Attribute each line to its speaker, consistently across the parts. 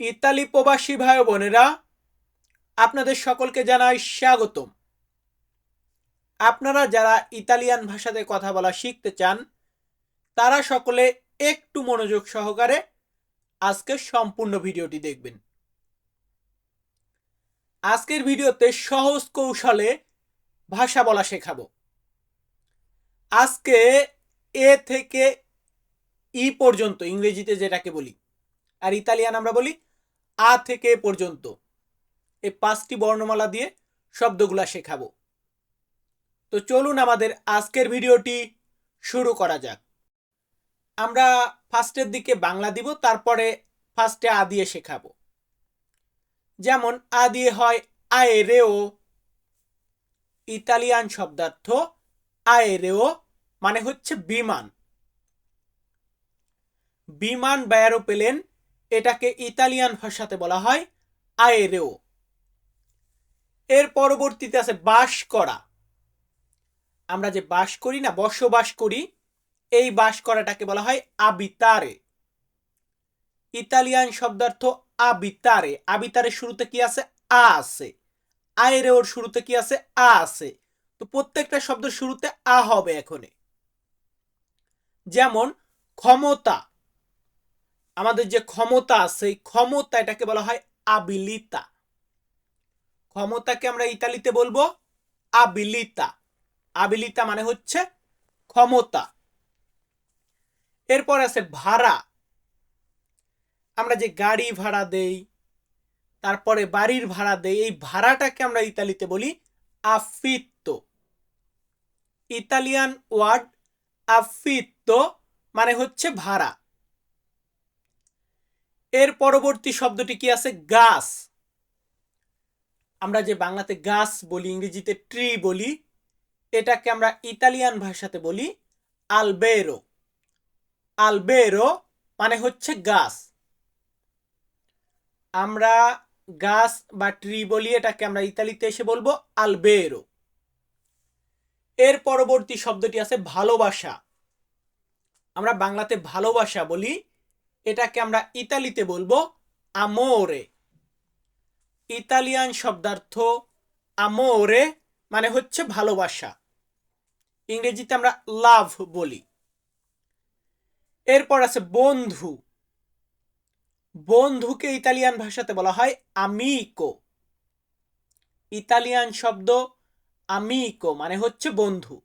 Speaker 1: Italy প্রবাসী ভাই বোনেরা, আপনাদের সকলকে জানাই স্বাগতম। আপনারা যারা ইতালিয়ান ভাষাতে কথা বলা শিখতে চান, তারা সকলে একটু মনোযোগ সহকারে আজকের সম্পূর্ণ ভিডিওটি দেখবেন। আজকের ভিডিওতে সহজ কৌশলে ভাষা বলা শেখাবো। আজকে এ থেকে ই পর্যন্ত, ইংরেজিতে যেটাকে বলি, আর ইতালিয়ান আমরা বলি আ থেকে পর্যন্ত। এই পাঁচটি বর্ণমালা দিয়ে শব্দগুলা শেখাবো। তো চলুন আমাদের আজকের ভিডিওটি শুরু করা যাক। আমরা ফার্স্টের দিকে বাংলা দিব, তারপরে ফার্স্টে আ দিয়ে শেখাবো। যেমন, আ দিয়ে হয় আয়েরেও ইতালিয়ান শব্দার্থ আয়েরেও মানে হচ্ছে বিমান। বিমান বা এরোপ্লেন এটাকে ইতালিয়ান ভাষাতে বলা হয় আয়েরেও। এর পরবর্তীতে আছে বাস করা। আমরা যে বাস করি না, বসবাস করি, এই বাস করাটাকে বলা হয় আবিতারে। ইতালিয়ান শব্দার্থ আবিতারে। আবিতারের শুরুতে কি আছে? আ আছে। আয়েরেওর শুরুতে কি আছে? আ আছে। তো প্রত্যেকটা শব্দের শুরুতে আ হবে এখনে। যেমন ক্ষমতা। আমাদের যে ক্ষমতা এই ক্ষমতা এটাকে বলা হয় আবিলিতা। ক্ষমতাকে আমরা ইতালিতে বলব আবিলিতা। আবিলিতা মানে হচ্ছে ক্ষমতা। এরপর আছে ভাড়া। আমরা যে গাড়ি ভাড়া দেই, তারপরে বাড়ির ভাড়া দেই, এই ভাড়াটাকে আমরা ইতালিতে বলি আফিত্ত ইতালিয়ান ওয়ার্ড আফিত্ত মানে হচ্ছে ভাড়া। এর পরবর্তী শব্দটি কি আছে? গাছ। আমরা যে বাংলাতে গাছ বলি, ইংরেজিতে ট্রি বলি, এটাকে আমরা ইতালিয়ান ভাষাতে বলি আলবেরো আলবেরো মানে হচ্ছে গাছ। আমরা গাছ বা ট্রি বলি, এটাকে আমরা ইতালিতে এসে বলব আলবেরো এর পরবর্তী শব্দটি আছে ভালোবাসা। আমরা বাংলাতে ভালোবাসা বলি এটাকে আমরা ইতালিতে বলব আমোরে ইতালিয়ান শব্দার্থ আমোরে মানে হচ্ছে ভালোবাসা। ইংরেজিতে আমরা লাভ বলি। এরপর আছে বন্ধু। বন্ধুকে ইতালিয়ান ভাষাতে বলা হয় আমিকো ইতালিয়ান শব্দ আমিকো মানে হচ্ছে বন্ধু।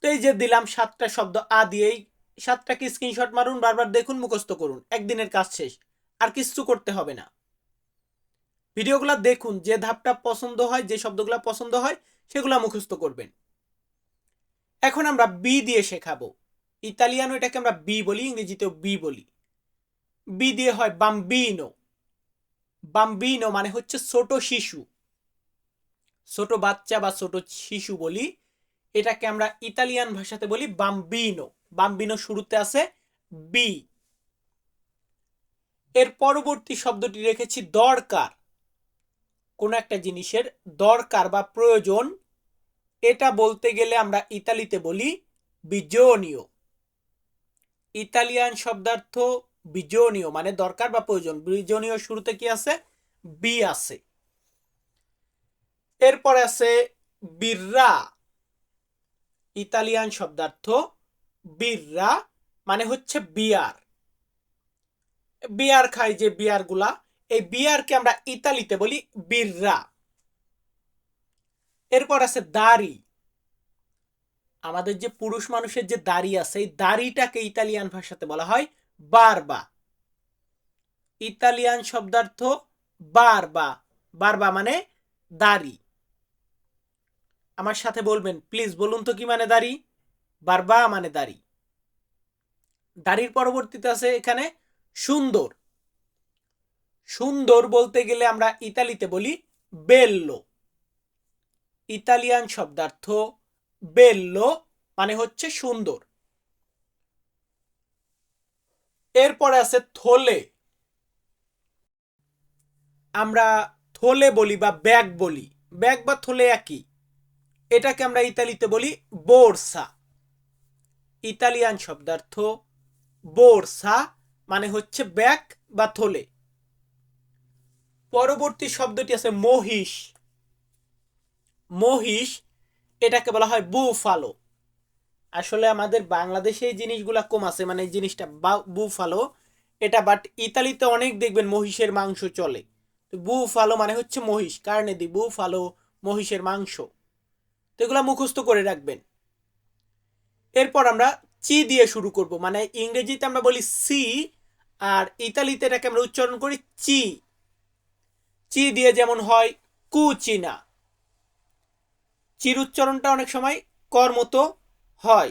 Speaker 1: তো এই যে দিলাম সাতটা শব্দ আ দিয়েই সাতটাকে স্ক্রিনশট মারুন, বারবার দেখুন, মুখস্থ করুন। একদিনের কাজ শেষ। আর কিছু করতে হবে না। ভিডিওগুলো দেখুন, যে ধাপটা পছন্দ হয়, যে শব্দগুলো পছন্দ হয়, সেগুলো মুখস্থ করবেন। এখন আমরা বি দিয়ে শেখাবো। ইতালিয়ানো এটাকে আমরা বি বলি, ইংরেজিতেও বি বলি। বি দিয়ে হয় বাম্বিনো বাম্বিনো মানে হচ্ছে ছোট শিশু। ছোট বাচ্চা বা ছোট শিশু বলি। এটাকে আমরা ইতালিয়ান ভাষাতে বলি বাম্বিনো বাম্বিনো শুরুতে আছে বি এর পরবর্তী শব্দটি রেখেছি দরকার। কোন একটা জিনিসের দরকার বা প্রয়োজন, এটা বলতে গেলে আমরা ইতালিতে বলি বিজনীয় ইতালিয়ান শব্দার্থ বিজনীয় মানে দরকার বা প্রয়োজন। বিজনীয় শুরুতে কি আছে? বি আছে। এরপর আছে বিররা, ইতালিয়ান শব্দার্থ বিররা মানে হচ্ছে বিয়ার। বিয়ার খাই যে বিয়ারগুলা এই বিয়ারকে আমরা ইতালিতে বলি বিররা। এরপর আছে দাড়ি। আমাদের যে পুরুষ মানুষের যে দাড়ি আছে, এই দাড়িটাকে ইতালিয়ান ভাষাতে বলা হয় বারবা। ইতালিয়ান শব্দার্থ বারবা। বারবা মানে দাড়ি। আমার সাথে বলবেন, প্লিজ বলুন তো কি মানে দাড়ি? বারবা মানে দাড়ি। দাড়ির পরবর্তীতে আছে এখানে সুন্দর। সুন্দর বলতে গেলে আমরা ইতালিতে বলি বেল্লো। ইতালিয়ান শব্দার্থ বেল্লো মানে হচ্ছে সুন্দর। এরপরে আছে থলে। আমরা থলে বলি বা ব্যাগ বলি। ব্যাগ বা থলে একই। এটাকে আমরা ইতালিতে বলি বোরসা। ইতালিয়ান শব্দার্থ বোরসা মানে হচ্ছে ব্যাগ বা থলে। পরবর্তী শব্দটি আছে মহিষ। মহিষ এটাকে বলা হয় বুফালো। আসলে আমাদের বাংলাদেশে এই জিনিসগুলা কম আছে মানে এই জিনিসটা বুফালো, এটা বাট ইতালিতে অনেক দেখবেন মহিষের মাংস চলে। বুফালো মানে হচ্ছে মহিষ। কারণে দি বুফালো মহিষের মাংস। তো এগুলো মুখস্থ করে রাখবেন। এরপর আমরা চি দিয়ে শুরু করব। মানে ইংরেজিতে আমরা বলি সি আর ইতালিতে এটাকে আমরা উচ্চারণ করি চি। চি দিয়ে যেমন হয় কুচিনা। চির উচ্চারণটা অনেক সময় কর মতো হয়।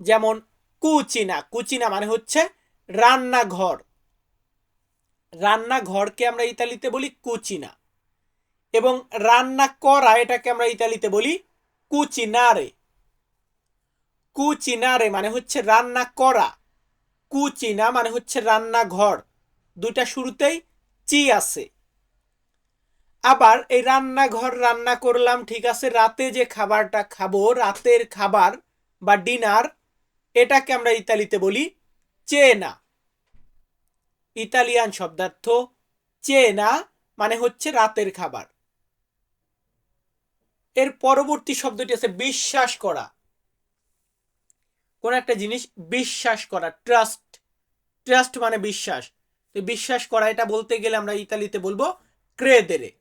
Speaker 1: যেমন কুচিনা। কুচিনা মানে হচ্ছে রান্নাঘর। রান্নাঘরকে আমরা ইতালিতে বলি কুচিনা। এবং রান্না করা এটাকে আমরা ইতালিতে বলি কুচিনারে। কুচিনারে মানে হচ্ছে রান্না করা। কুচিনা মানে হচ্ছে রান্নাঘর। দুইটা শুরুতেই চি আছে। আবার এই রান্নাঘর রান্না করলাম, ঠিক আছে, রাতে যে খাবারটা খাব, রাতের খাবার বা ডিনার, এটাকে আমরা ইতালিতে বলি চেনা। ইতালিয়ান শব্দার্থ চেনা মানে হচ্ছে রাতের খাবার। এর পরবর্তী শব্দটি আছে বিশ্বাস করা। কোন একটা জিনিস বিশ্বাস করা ট্রাস্ট ট্রাস্ট মানে বিশ্বাস। তো বিশ্বাস করা, এটা বলতে গেলে আমরা ইতালিতে বলব ক্রেদেরে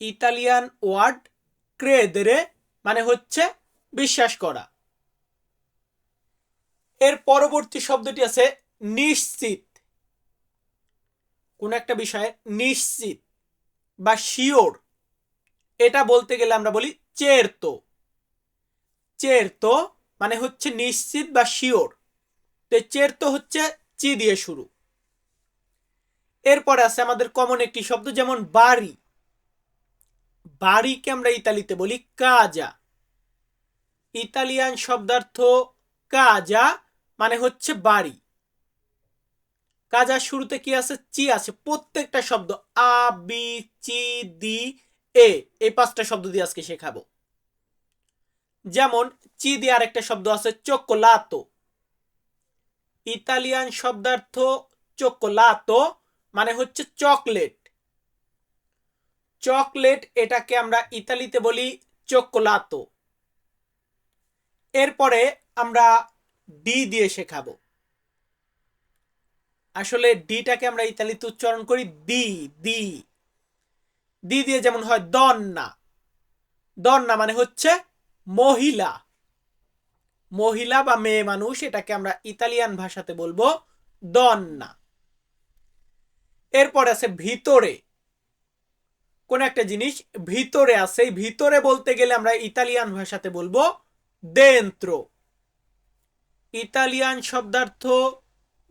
Speaker 1: ইতালিয়ান ওয়ার্ড ক্রেদেরে মানে হচ্ছে বিশ্বাস করা। এর পরবর্তী শব্দটি আছে নিশ্চিত। কোন একটা বিষয়ে নিশ্চিত বা শিওর এটা বলতে গেলে আমরা বলি চেরতো। চেরতো মানে হচ্ছে নিশ্চিত বা শিওর। তো চেরতো হচ্ছে চি দিয়ে শুরু। এরপরে আছে আমাদের কমন একটি শব্দ যেমন বাড়ি। বাড়িকে আমরা ইতালিতে বলি কাজা। ইতালিয়ান শব্দার্থ কাজা মানে হচ্ছে বাড়ি। কাজার শুরুতে কি আছে? চি আছে। প্রত্যেকটা শব্দ আ, বি, চি দি এ। এই পাঁচটা শব্দ দিয়ে আজকে শেখাবো। যেমন চি দিয়ে আরেকটা শব্দ আছে, চোকোলাতো। ইতালিয়ান শব্দার্থ চোকোলাতো মানে হচ্ছে চকলেট। চকলেট এটাকে আমরা ইতালিতে বলি চোকোলাতো। এরপরে আমরা ডি দিয়ে শেখাবো। আসলে ডিটাকে আমরা ইতালিতে উচ্চারণ করি দি দি। দি দিয়ে যেমন হয় দন্না। দন্না মানে হচ্ছে মহিলা। মহিলা বা মেয়ে মানুষ, এটাকে আমরা ইতালিয়ান ভাষাতে বলব দন্না। এরপর আছে ভিতরে। কোন একটা জিনিস ভিতরে আছে ভিতরে বলতে গেলে আমরা ইতালিয়ান ভাষাতে বলব দেন্ত্র। ইতালিয়ান শব্দার্থ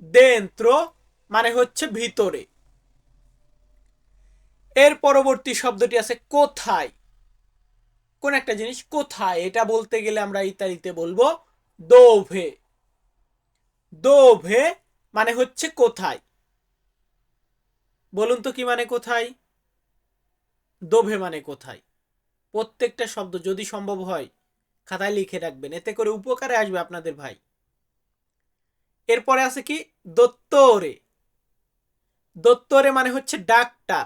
Speaker 1: দেন্ত্র মানে হচ্ছে ভিতরে। এর পরবর্তী শব্দটি আছে কোথায়? কোন একটা জিনিস কোথায়? এটা বলতে গেলে আমরা ইতালিতে বলব দোভে। দোভে মানে হচ্ছে কোথায়? বলুন তো কি মানে কোথায়? দোভে মানে কোথায়? প্রত্যেকটা শব্দ যদি সম্ভব হয়, খাতায় লিখে রাখবেন। এতে করে উপকারে আসবে আপনাদের ভাই। এরপরে আছে কি? দত্তরে। দত্তরে মানে হচ্ছে ডাক্তার।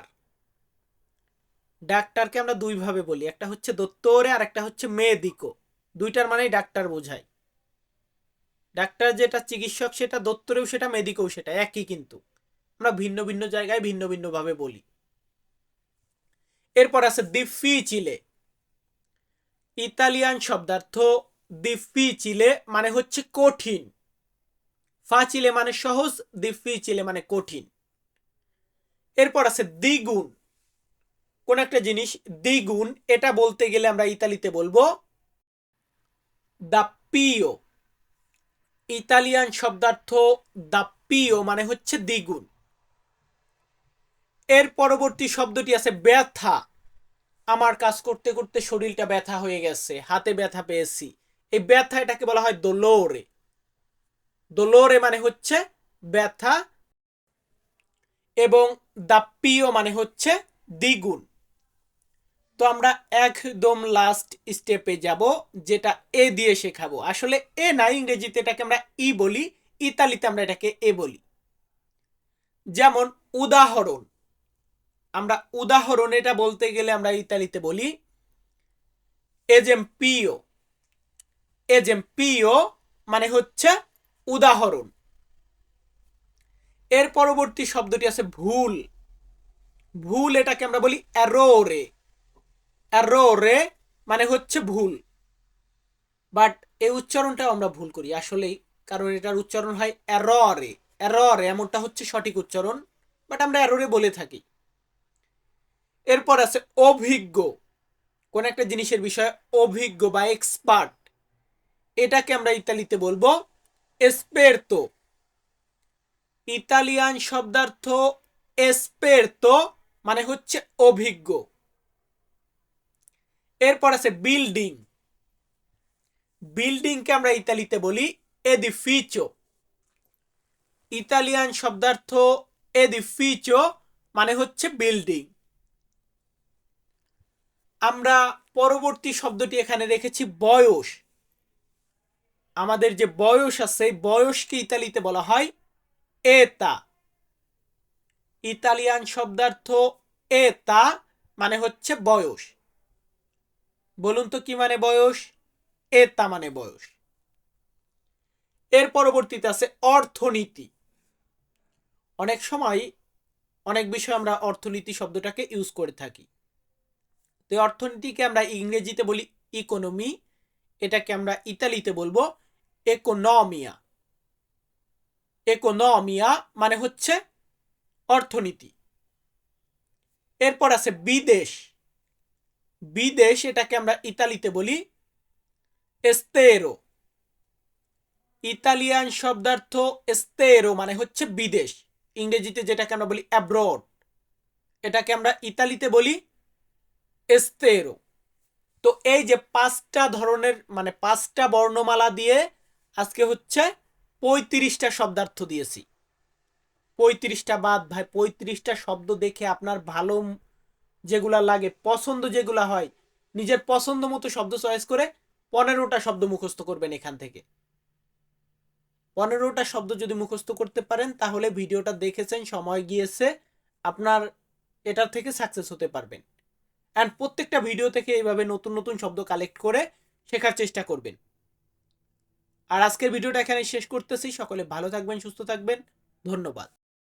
Speaker 1: ডাক্তারকে আমরা দুইভাবে বলি, একটা হচ্ছে দত্তরে আর একটা হচ্ছে মেদিকো দুইটার মানেই ডাক্তার বোঝায়। ডাক্তার যেটা চিকিৎসক সেটা দত্তরেও সেটা মেদিকেও সেটা, একই কিন্তু। আমরা ভিন্ন ভিন্ন জায়গায় ভিন্ন ভিন্ন ভাবে বলি। এরপর আছে দিফি চিলে ইতালিয়ান শব্দার্থ দিফি চিলে মানে হচ্ছে কঠিন। ফা চিলে মানে সহজ দিফি চিলে মানে কঠিন। এরপর আছে দ্বিগুণ কোন একটা জিনিস দ্বিগুণ, এটা বলতে গেলে আমরা ইতালিতে বলব দাপ্পিও। ইতালিয়ান শব্দার্থ দাপ্পিও মানে হচ্ছে দ্বিগুণ। এর পরবর্তী শব্দটি আছে ব্যথা। আমার কাজ করতে করতে শরীরটা ব্যথা হয়ে গেছে, হাতে ব্যথা পেয়েছি। এই ব্যথা এটাকে বলা হয় দোলোরে। দোলোরে মানে হচ্ছে ব্যথা এবং দাপ্পিও মানে হচ্ছে দ্বিগুণ। তো আমরা একদম লাস্ট স্টেপে যাব, যেটা এ দিয়ে শেখাবো। আসলে এ না ইংরেজিতে এটাকে আমরা ই বলি, ইতালিতে আমরা এটাকে এ বলি। যেমন উদাহরণ। আমরা উদাহরণ এটা বলতে গেলে আমরা ইতালিতে বলি এজেম্পিও এজেম্পিও মানে হচ্ছে উদাহরণ। এর পরবর্তী শব্দটি আছে ভুল। ভুল এটাকে আমরা বলি অ্যারোরে অ্যারোরে মানে হচ্ছে ভুল। বাট এই উচ্চারণটাও আমরা ভুল করি, আসলেই। কারণ এটার উচ্চারণ হয় অ্যাররে। অ্যাররে এমনটা হচ্ছে সঠিক উচ্চারণ, বাট আমরা অ্যারোরে বলে থাকি। এরপর আছে অভিজ্ঞ। কোন একটা জিনিসের বিষয়ে অভিজ্ঞ বা এক্সপার্ট। এটাকে আমরা ইতালিতে বলব এসপেরতো। ইতালিয়ান শব্দার্থ এসপেরতো মানে হচ্ছে অভিজ্ঞ। এরপর আছে বিল্ডিং বিল্ডিংকে আমরা ইতালিতে বলি এদিফিচো ইতালিয়ান শব্দার্থ এদিফিচো মানে হচ্ছে বিল্ডিং আমরা পরবর্তী শব্দটি এখানে রেখেছি বয়স. আমাদের যে বয়স আছে বয়সকে ইতালিতে বলা হয় এতা ইতালিয়ান শব্দার্থ এতা মানে হচ্ছে বয়স। বলুন তো কি মানে বয়স? এ তা মানে বয়স। এর পরবর্তীতে আছে অর্থনীতি। অনেক সময় অনেক বিষয় আমরা অর্থনীতি শব্দটাকে ইউজ করে থাকি। তো অর্থনীতিকে আমরা ইংরেজিতে বলি ইকোনমি এটাকে আমরা ইতালিতে বলব একোনমিয়া একোনমিয়া মানে হচ্ছে অর্থনীতি। এরপর আছে বিদেশ। বিদেশ, এটাকে আমরা ইতালিতে বলি এস্তেরো ইতালিয়ান শব্দার্থ এস্তেরো মানে হচ্ছে বিদেশ। ইংরেজিতে যেটাকে আমরা বলি অ্যাব্রড এটাকে আমরা ইতালিতে বলি এস্তেরো তো এই যে পাঁচটা ধরনের মানে পাঁচটা বর্ণমালা দিয়ে আজকে হচ্ছে পঁয়ত্রিশটা শব্দার্থ দিয়েছি। পঁয়ত্রিশটা বাদ ভাই, পঁয়ত্রিশটা শব্দ দেখে আপনার ভালো যেগুলা লাগে, পছন্দ যেগুলা হয়, নিজের পছন্দ মতো শব্দ চয়েস করে পনেরোটা শব্দ মুখস্থ করবেন এখান থেকে। পনেরোটা শব্দ যদি মুখস্থ করতে পারেন, তাহলে ভিডিওটা দেখেছেন, সময় গিয়েছে, আপনার এটার থেকে সাকসেস হতে পারবেন। অ্যান্ড প্রত্যেকটা ভিডিও থেকে এইভাবে নতুন নতুন শব্দ কালেক্ট করে শেখার চেষ্টা করবেন। আর আজকের ভিডিওটা এখানে শেষ করতেছি, সকলে ভালো থাকবেন, সুস্থ থাকবেন, ধন্যবাদ।